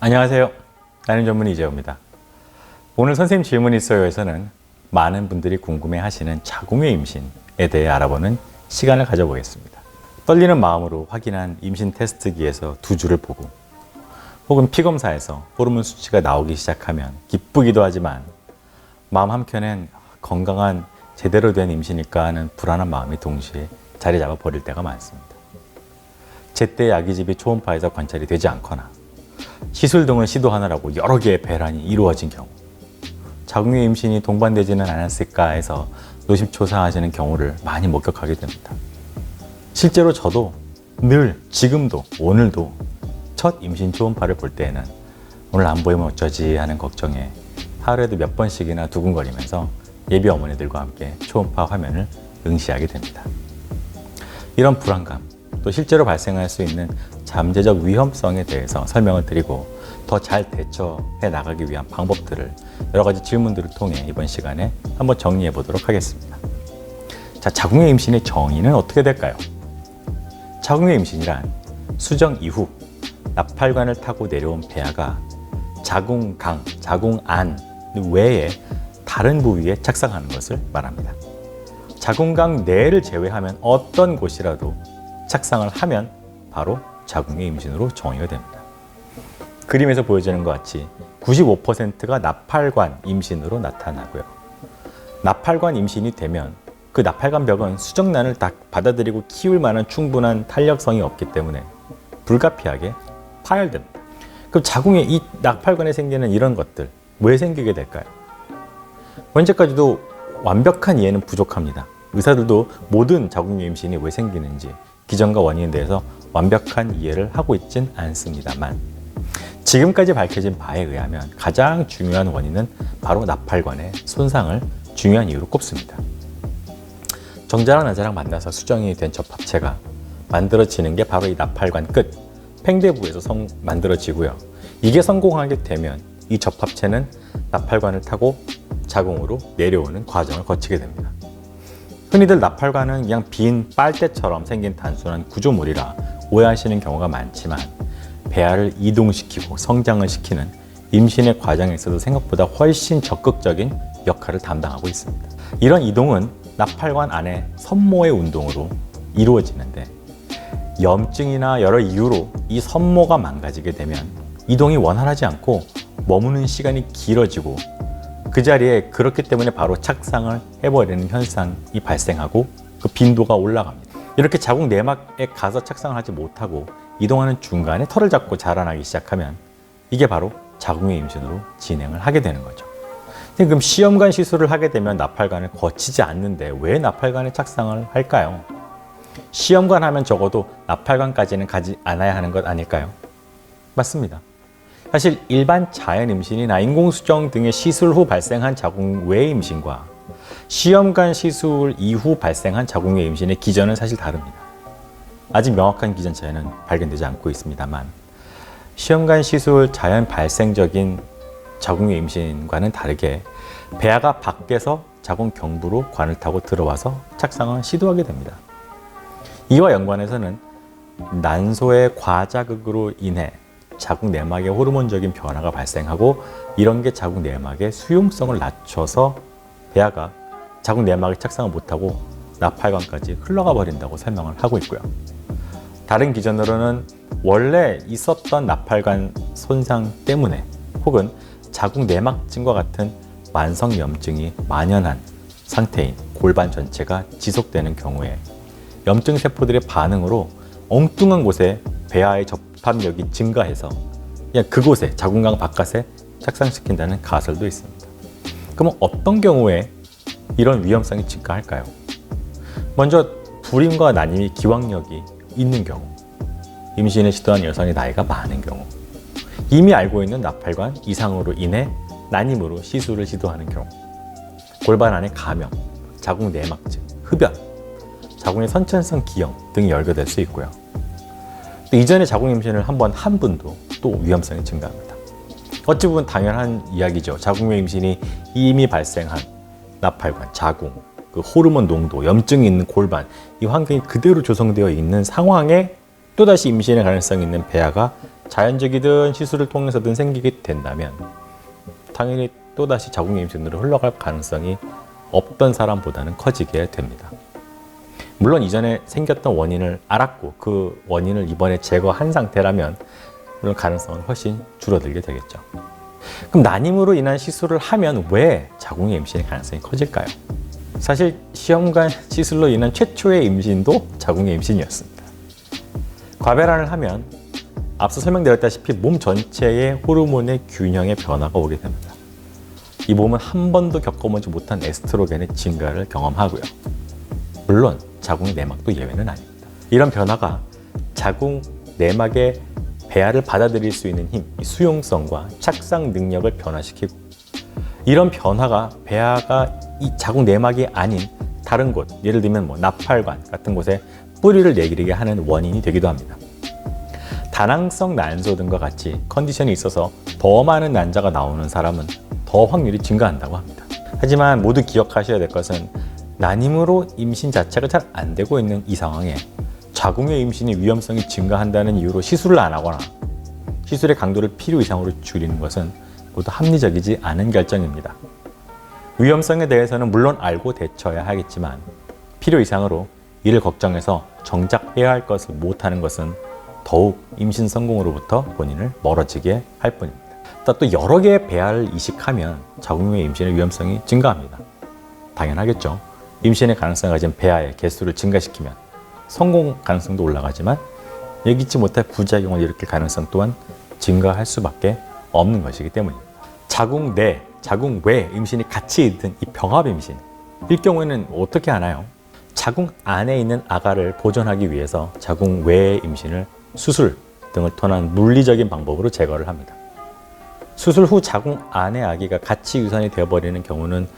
안녕하세요. 나는 전문의 이재호입니다. 오늘 선생님 질문 있어요에서는 많은 분들이 궁금해 하시는 자궁의 임신에 대해 알아보는 시간을 가져보겠습니다. 떨리는 마음으로 확인한 임신 테스트기에서 두 줄을 보고 혹은 피검사에서 호르몬 수치가 나오기 시작하면 기쁘기도 하지만 마음 한켠엔 건강한 제대로 된 임신일까 하는 불안한 마음이 동시에 자리 잡아 버릴 때가 많습니다. 제때 아기집이 초음파에서 관찰이 되지 않거나 시술 등을 시도하느라고 여러 개의 배란이 이루어진 경우 자궁의 임신이 동반되지는 않았을까 해서 노심초사하시는 경우를 많이 목격하게 됩니다. 실제로 저도 늘 지금도 오늘도 첫 임신 초음파를 볼 때에는 오늘 안 보이면 어쩌지 하는 걱정에 하루에도 몇 번씩이나 두근거리면서 예비 어머니들과 함께 초음파 화면을 응시하게 됩니다. 이런 불안감, 또 실제로 발생할 수 있는 잠재적 위험성에 대해서 설명을 드리고 더 잘 대처해 나가기 위한 방법들을 여러 가지 질문들을 통해 이번 시간에 한번 정리해 보도록 하겠습니다. 자, 자궁의 임신의 정의는 어떻게 될까요? 자궁의 임신이란 수정 이후 나팔관을 타고 내려온 배아가 자궁강, 자궁안 외에 다른 부위에 착상하는 것을 말합니다. 자궁강 내를 제외하면 어떤 곳이라도 착상을 하면 바로 자궁의 임신으로 정의가 됩니다. 그림에서 보여지는 것 같이 95%가 나팔관 임신으로 나타나고요. 나팔관 임신이 되면 그 나팔관 벽은 수정란을 다 받아들이고 키울 만한 충분한 탄력성이 없기 때문에 불가피하게 파열됩니다. 그럼 자궁에 이 나팔관에 생기는 이런 것들 왜 생기게 될까요? 현재까지도 완벽한 이해는 부족합니다. 의사들도 모든 자궁 임신이 왜 생기는지 기전과 원인에 대해서 완벽한 이해를 하고 있진 않습니다만 지금까지 밝혀진 바에 의하면 가장 중요한 원인은 바로 나팔관의 손상을 중요한 이유로 꼽습니다. 정자랑 나자랑 만나서 수정이 된 접합체가 만들어지는 게 바로 이 나팔관 끝 팽대부에서 성, 만들어지고요. 이게 성공하게 되면 이 접합체는 나팔관을 타고 자궁으로 내려오는 과정을 거치게 됩니다. 흔히들 나팔관은 그냥 빈 빨대처럼 생긴 단순한 구조물이라 오해하시는 경우가 많지만 배아를 이동시키고 성장을 시키는 임신의 과정에서도 생각보다 훨씬 적극적인 역할을 담당하고 있습니다. 이런 이동은 나팔관 안에 선모의 운동으로 이루어지는데 염증이나 여러 이유로 이 선모가 망가지게 되면 이동이 원활하지 않고 머무는 시간이 길어지고 그 자리에 그렇기 때문에 바로 착상을 해버리는 현상이 발생하고 그 빈도가 올라갑니다. 이렇게 자궁 내막에 가서 착상을 하지 못하고 이동하는 중간에 털을 잡고 자라나기 시작하면 이게 바로 자궁의 임신으로 진행을 하게 되는 거죠. 그럼 시험관 시술을 하게 되면 나팔관을 거치지 않는데 왜 나팔관에 착상을 할까요? 시험관 하면 적어도 나팔관까지는 가지 않아야 하는 것 아닐까요? 맞습니다. 사실 일반 자연 임신이나 인공수정 등의 시술 후 발생한 자궁 외 임신과 시험관 시술 이후 발생한 자궁의 임신의 기전은 사실 다릅니다. 아직 명확한 기전 차이는 발견되지 않고 있습니다만 시험관 시술 자연 발생적인 자궁의 임신과는 다르게 배아가 밖에서 자궁 경부로 관을 타고 들어와서 착상을 시도하게 됩니다. 이와 연관해서는 난소의 과자극으로 인해 자궁 내막의 호르몬적인 변화가 발생하고 이런 게 자궁 내막의 수용성을 낮춰서 배아가 자궁 내막에 착상을 못하고 나팔관까지 흘러가 버린다고 설명을 하고 있고요. 다른 기전으로는 원래 있었던 나팔관 손상 때문에 혹은 자궁 내막증과 같은 만성 염증이 만연한 상태인 골반 전체가 지속되는 경우에 염증 세포들의 반응으로 엉뚱한 곳에 배아의 접 합력이 증가해서 그냥 그곳에 자궁강 바깥에 착상시킨다는 가설도 있습니다. 그럼 어떤 경우에 이런 위험성이 증가할까요? 먼저 불임과 난임이 기왕력이 있는 경우, 임신을 시도한 여성의 나이가 많은 경우, 이미 알고 있는 나팔관 이상으로 인해 난임으로 시술을 시도하는 경우, 골반 안의 감염, 자궁 내막증, 흡연, 자궁의 선천성 기형 등이 열거될 수 있고요. 또 이전에 자궁 임신을 한 번 한 분도 또 위험성이 증가합니다. 어찌 보면 당연한 이야기죠. 자궁 임신이 이미 발생한 나팔관, 자궁, 그 호르몬 농도, 염증이 있는 골반 이 환경이 그대로 조성되어 있는 상황에 또다시 임신의 가능성이 있는 배아가 자연적이든 시술을 통해서든 생기게 된다면 당연히 또다시 자궁의 임신으로 흘러갈 가능성이 없던 사람보다는 커지게 됩니다. 물론 이전에 생겼던 원인을 알았고 그 원인을 이번에 제거한 상태라면 물론 가능성은 훨씬 줄어들게 되겠죠. 그럼 난임으로 인한 시술을 하면 왜 자궁의 임신의 가능성이 커질까요? 사실 시험관 시술로 인한 최초의 임신도 자궁의 임신이었습니다. 과배란을 하면 앞서 설명드렸다시피 몸 전체의 호르몬의 균형의 변화가 오게 됩니다. 이 몸은 한 번도 겪어보지 못한 에스트로겐의 증가를 경험하고요. 물론 자궁 내막도 예외는 아닙니다. 이런 변화가 자궁 내막의 배아를 받아들일 수 있는 힘, 이 수용성과 착상 능력을 변화시키고 이런 변화가 배아가 이 자궁 내막이 아닌 다른 곳, 예를 들면 뭐 나팔관 같은 곳에 뿌리를 내리게 하는 원인이 되기도 합니다. 다낭성 난소 등과 같이 컨디션이 있어서 더 많은 난자가 나오는 사람은 더 확률이 증가한다고 합니다. 하지만 모두 기억하셔야 될 것은 난임으로 임신 자체가 잘 안 되고 있는 이 상황에 자궁의 임신의 위험성이 증가한다는 이유로 시술을 안 하거나 시술의 강도를 필요 이상으로 줄이는 것은 모두 합리적이지 않은 결정입니다. 위험성에 대해서는 물론 알고 대처해야 하겠지만 필요 이상으로 이를 걱정해서 정작 해야 할 것을 못하는 것은 더욱 임신 성공으로부터 본인을 멀어지게 할 뿐입니다. 또 여러 개의 배아를 이식하면 자궁의 임신의 위험성이 증가합니다. 당연하겠죠. 임신의 가능성을 가진 배아의 개수를 증가시키면 성공 가능성도 올라가지만 예기치 못할 부작용을 일으킬 가능성 또한 증가할 수밖에 없는 것이기 때문입니다. 자궁 내, 자궁 외 임신이 같이 있는 이 병합 임신. 일 경우에는 어떻게 하나요? 자궁 안에 있는 아가를 보존하기 위해서 자궁 외의 임신을 수술 등을 통한 물리적인 방법으로 제거를 합니다. 수술 후 자궁 안의 아기가 같이 유산이 되어버리는 경우는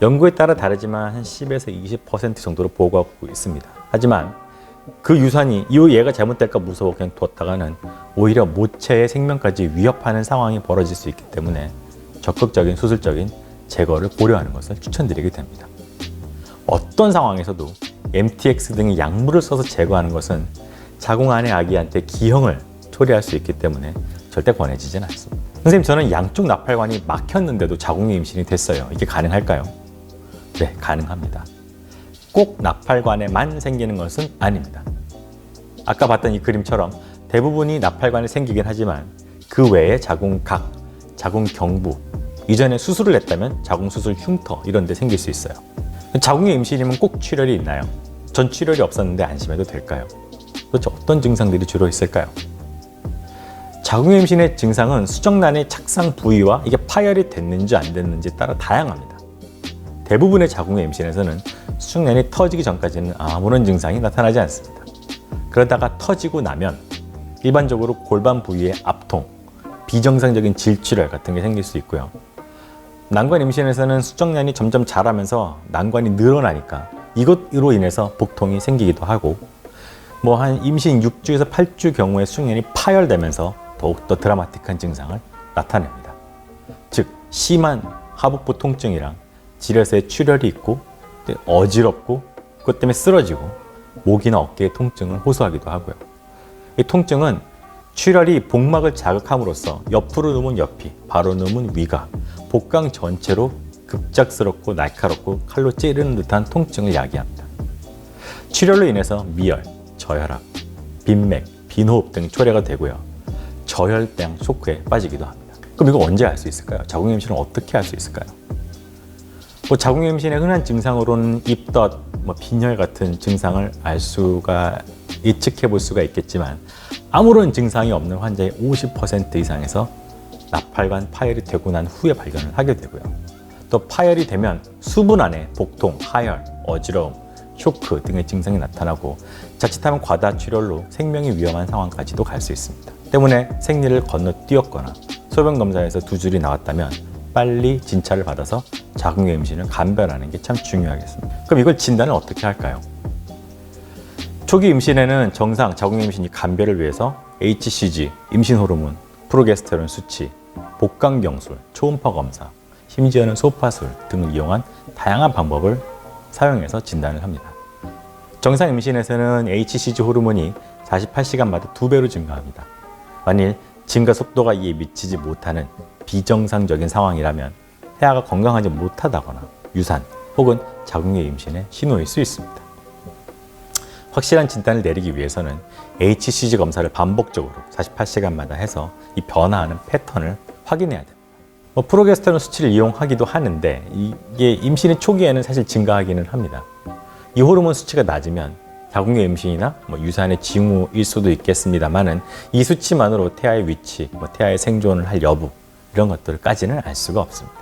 연구에 따라 다르지만 한 10에서 20% 정도로 보고하고 있습니다. 하지만 그 유산이 이 얘가 잘못될까 무서워 그냥 뒀다가는 오히려 모체의 생명까지 위협하는 상황이 벌어질 수 있기 때문에 적극적인 수술적인 제거를 고려하는 것을 추천드리게 됩니다. 어떤 상황에서도 MTX 등의 약물을 써서 제거하는 것은 자궁 안의 아기한테 기형을 초래할 수 있기 때문에 절대 권해지진 않습니다. 선생님, 저는 양쪽 나팔관이 막혔는데도 자궁의 임신이 됐어요. 이게 가능할까요? 네, 가능합니다. 꼭 나팔관에만 생기는 것은 아닙니다. 아까 봤던 이 그림처럼 대부분이 나팔관에 생기긴 하지만 그 외에 자궁각, 자궁경부, 이전에 수술을 했다면 자궁수술 흉터 이런 데 생길 수 있어요. 자궁의 임신이면 꼭 출혈이 있나요? 전 출혈이 없었는데 안심해도 될까요? 도대체 어떤 증상들이 주로 있을까요? 자궁의 임신의 증상은 수정란의 착상 부위와 이게 파열이 됐는지 안 됐는지 따라 다양합니다. 대부분의 자궁의 임신에서는 수정란이 터지기 전까지는 아무런 증상이 나타나지 않습니다. 그러다가 터지고 나면 일반적으로 골반 부위의 압통, 비정상적인 질출혈 같은 게 생길 수 있고요. 난관 임신에서는 수정란이 점점 자라면서 난관이 늘어나니까 이것으로 인해서 복통이 생기기도 하고 뭐 한 임신 6주에서 8주 경우에 수정란이 파열되면서 더욱더 드라마틱한 증상을 나타냅니다. 즉 심한 하복부 통증이랑 지렛에 출혈이 있고 어지럽고 그것 때문에 쓰러지고 목이나 어깨의 통증을 호소하기도 하고요. 이 통증은 출혈이 복막을 자극함으로써 옆으로 누면 옆이, 바로 누면 위가, 복강 전체로 급작스럽고 날카롭고 칼로 찌르는 듯한 통증을 야기합니다. 출혈로 인해서 미열, 저혈압, 빈맥, 빈호흡 등 초래가 되고요. 저혈당 쇼크에 빠지기도 합니다. 그럼 이거 언제 알 수 있을까요? 자궁 임신은 어떻게 할수 있을까요? 뭐 자궁 임신의 흔한 증상으로는 입덧, 뭐 빈혈 같은 증상을 알 수가 예측해 볼 수가 있겠지만 아무런 증상이 없는 환자의 50% 이상에서 나팔관 파열이 되고 난 후에 발견을 하게 되고요. 또 파열이 되면 수분 안에 복통, 하열, 어지러움, 쇼크 등의 증상이 나타나고 자칫하면 과다 출혈로 생명이 위험한 상황까지도 갈 수 있습니다. 때문에 생리를 건너뛰었거나 소변 검사에서 두 줄이 나왔다면 빨리 진찰을 받아서 자궁의 임신을 감별하는 게 참 중요하겠습니다. 그럼 이걸 진단을 어떻게 할까요? 초기 임신에는 정상 자궁의 임신이 감별을 위해서 HCG, 임신 호르몬, 프로게스테론 수치, 복강 경술, 초음파 검사, 심지어는 소파술 등을 이용한 다양한 방법을 사용해서 진단을 합니다. 정상 임신에서는 HCG 호르몬이 48시간마다 두 배로 증가합니다. 만일 증가 속도가 이에 미치지 못하는 비정상적인 상황이라면 태아가 건강하지 못하다거나 유산 혹은 자궁의 임신의 신호일 수 있습니다. 확실한 진단을 내리기 위해서는 HCG 검사를 반복적으로 48시간마다 해서 이 변화하는 패턴을 확인해야 됩니다. 뭐 프로게스테론 수치를 이용하기도 하는데 이게 임신의 초기에는 사실 증가하기는 합니다. 이 호르몬 수치가 낮으면 자궁의 임신이나 뭐 유산의 징후일 수도 있겠습니다만은 이 수치만으로 태아의 위치, 뭐 태아의 생존을 할 여부 이런 것들까지는 알 수가 없습니다.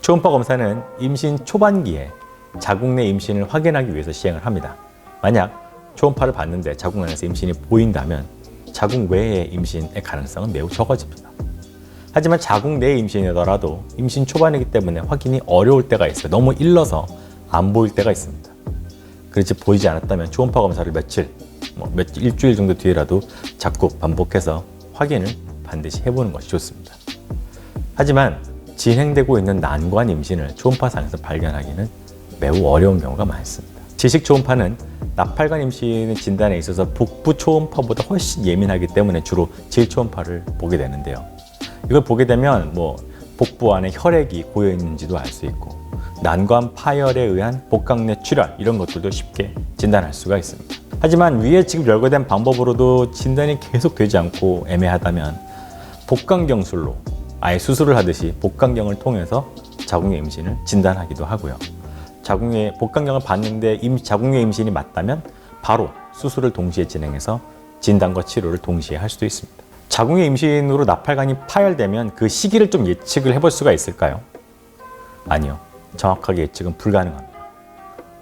초음파 검사는 임신 초반기에 자궁 내 임신을 확인하기 위해서 시행을 합니다. 만약 초음파를 봤는데 자궁 안에서 임신이 보인다면 자궁 외의 임신의 가능성은 매우 적어집니다. 하지만 자궁 내 임신이더라도 임신 초반이기 때문에 확인이 어려울 때가 있어요. 너무 일러서 안 보일 때가 있습니다. 그렇지 보이지 않았다면 초음파 검사를 며칠, 뭐 며칠, 일주일 정도 뒤에라도 자꾸 반복해서 확인을 반드시 해보는 것이 좋습니다. 하지만 진행되고 있는 난관 임신을 초음파상에서 발견하기는 매우 어려운 경우가 많습니다. 지식 초음파는 나팔관 임신 진단에 있어서 복부 초음파보다 훨씬 예민하기 때문에 주로 질 초음파를 보게 되는데요. 이걸 보게 되면 뭐 복부 안에 혈액이 고여 있는지도 알 수 있고 난관 파열에 의한 복강내 출혈 이런 것들도 쉽게 진단할 수가 있습니다. 하지만 위에 지금 열거된 방법으로도 진단이 계속 되지 않고 애매하다면 복강경술로 아예 수술을 하듯이 복강경을 통해서 자궁의 임신을 진단하기도 하고요. 자궁의 복강경을 봤는데 임, 자궁의 임신이 맞다면 바로 수술을 동시에 진행해서 진단과 치료를 동시에 할 수도 있습니다. 자궁의 임신으로 나팔관이 파열되면 그 시기를 좀 예측을 해볼 수가 있을까요? 아니요. 정확하게 예측은 불가능합니다.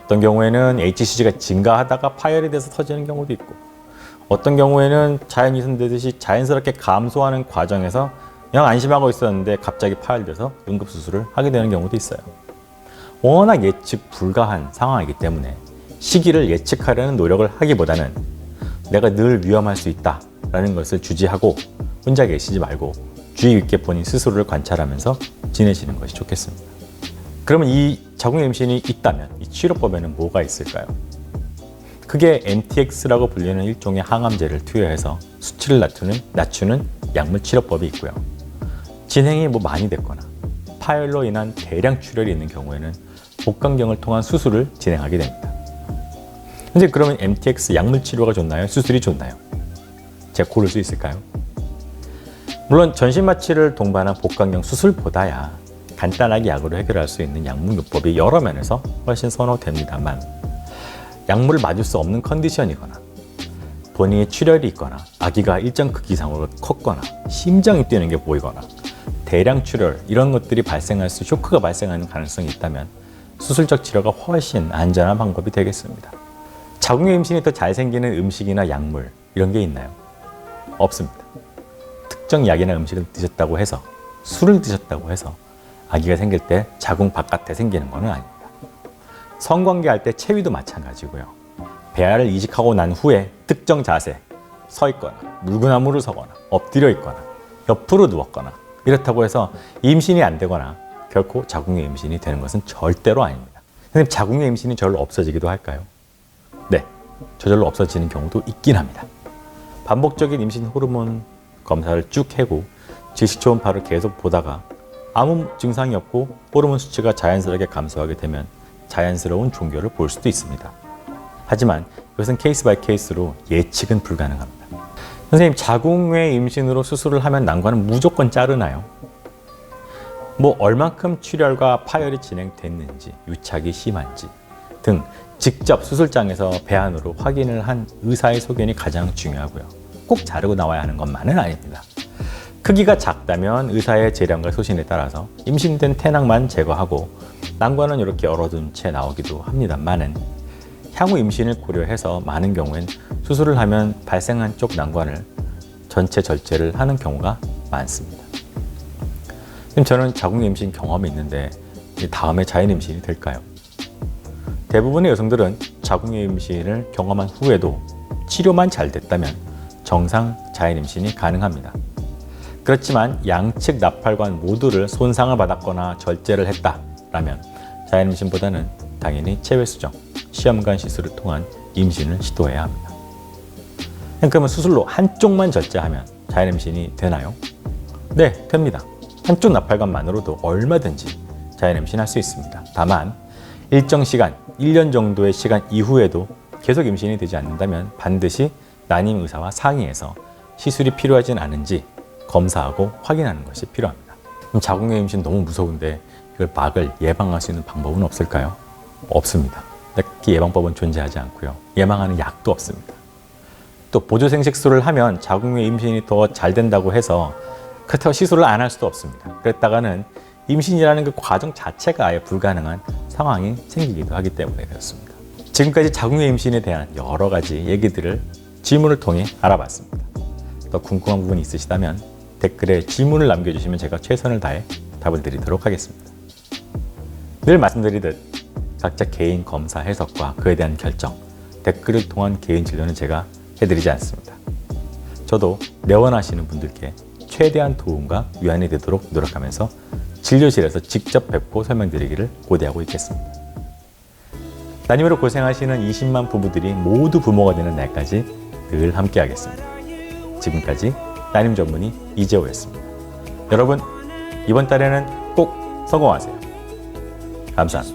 어떤 경우에는 HCG가 증가하다가 파열이 돼서 터지는 경우도 있고 어떤 경우에는 자연 이선되듯이 자연스럽게 감소하는 과정에서 그냥 안심하고 있었는데 갑자기 파열돼서 응급수술을 하게 되는 경우도 있어요. 워낙 예측 불가한 상황이기 때문에 시기를 예측하려는 노력을 하기보다는 내가 늘 위험할 수 있다 라는 것을 주지하고 혼자 계시지 말고 주의 깊게 본인 스스로를 관찰하면서 지내시는 것이 좋겠습니다. 그러면 이 자궁 임신이 있다면 이 치료법에는 뭐가 있을까요? 그게 MTX라고 불리는 일종의 항암제를 투여해서 수치를 낮추는, 낮추는 약물 치료법이 있고요. 진행이 뭐 많이 됐거나 파열로 인한 대량 출혈이 있는 경우에는 복강경을 통한 수술을 진행하게 됩니다. 근데 그러면 MTX 약물 치료가 좋나요? 수술이 좋나요? 제가 고를 수 있을까요? 물론 전신 마취를 동반한 복강경 수술보다야 간단하게 약으로 해결할 수 있는 약물 요법이 여러 면에서 훨씬 선호됩니다만 약물을 맞을 수 없는 컨디션이거나 본인이 출혈이 있거나 아기가 일정 크기 이상으로 컸거나 심장이 뛰는 게 보이거나 대량 출혈 이런 것들이 발생할 수 쇼크가 발생하는 가능성이 있다면 수술적 치료가 훨씬 안전한 방법이 되겠습니다. 자궁의 임신이 더 잘 생기는 음식이나 약물 이런 게 있나요? 없습니다. 특정 약이나 음식을 드셨다고 해서 술을 드셨다고 해서 아기가 생길 때 자궁 바깥에 생기는 것은 아닙니다. 성관계 할 때 체위도 마찬가지고요. 배아를 이식하고 난 후에 특정 자세, 서 있거나 물구나무를 서거나 엎드려 있거나 옆으로 누웠거나 이렇다고 해서 임신이 안 되거나 결코 자궁의 임신이 되는 것은 절대로 아닙니다. 선생님 자궁의 임신이 저절로 없어지기도 할까요? 네, 저절로 없어지는 경우도 있긴 합니다. 반복적인 임신 호르몬 검사를 쭉 해고 질식초음파를 계속 보다가 아무 증상이 없고 호르몬 수치가 자연스럽게 감소하게 되면 자연스러운 종교를 볼 수도 있습니다. 하지만 이것은 케이스 바이 케이스로 예측은 불가능합니다. 선생님, 자궁외 임신으로 수술을 하면 난관은 무조건 자르나요? 뭐 얼만큼 출혈과 파열이 진행됐는지, 유착이 심한지 등 직접 수술장에서 배안으로 확인을 한 의사의 소견이 가장 중요하고요. 꼭 자르고 나와야 하는 것만은 아닙니다. 크기가 작다면 의사의 재량과 소신에 따라서 임신된 태낭만 제거하고 난관은 이렇게 열어둔 채 나오기도 합니다만은 향후 임신을 고려해서 많은 경우엔 수술을 하면 발생한 쪽 난관을 전체 절제를 하는 경우가 많습니다. 지금 저는 자궁 임신 경험이 있는데 다음에 자연 임신이 될까요? 대부분의 여성들은 자궁의 임신을 경험한 후에도 치료만 잘 됐다면 정상 자연 임신이 가능합니다. 그렇지만 양측 나팔관 모두를 손상을 받았거나 절제를 했다 라면 자연임신보다는 당연히 체외수정, 시험관 시술을 통한 임신을 시도해야 합니다. 그러면 수술로 한쪽만 절제하면 자연임신이 되나요? 네, 됩니다. 한쪽 나팔관만으로도 얼마든지 자연임신할 수 있습니다. 다만 일정 시간, 1년 정도의 시간 이후에도 계속 임신이 되지 않는다면 반드시 난임 의사와 상의해서 시술이 필요하진 않은지 검사하고 확인하는 것이 필요합니다. 자궁내 임신 너무 무서운데 이걸 막을 예방할 수 있는 방법은 없을까요? 없습니다. 딱히 예방법은 존재하지 않고요. 예방하는 약도 없습니다. 또 보조생식술을 하면 자궁내 임신이 더 잘 된다고 해서 그렇다고 시술을 안 할 수도 없습니다. 그랬다가는 임신이라는 그 과정 자체가 아예 불가능한 상황이 생기기도 하기 때문에 그렇습니다. 지금까지 자궁내 임신에 대한 여러 가지 얘기들을 질문을 통해 알아봤습니다. 더 궁금한 부분이 있으시다면 댓글에 질문을 남겨주시면 제가 최선을 다해 답을 드리도록 하겠습니다. 늘 말씀드리듯 각자 개인 검사 해석과 그에 대한 결정, 댓글을 통한 개인 진료는 제가 해드리지 않습니다. 저도 내원하시는 분들께 최대한 도움과 위안이 되도록 노력하면서 진료실에서 직접 뵙고 설명드리기를 고대하고 있겠습니다. 따님으로 고생하시는 20만 부부들이 모두 부모가 되는 날까지 늘 함께하겠습니다. 지금까지 따님 전문의 이재호였습니다. 여러분 이번 달에는 꼭 성공하세요. አብዛን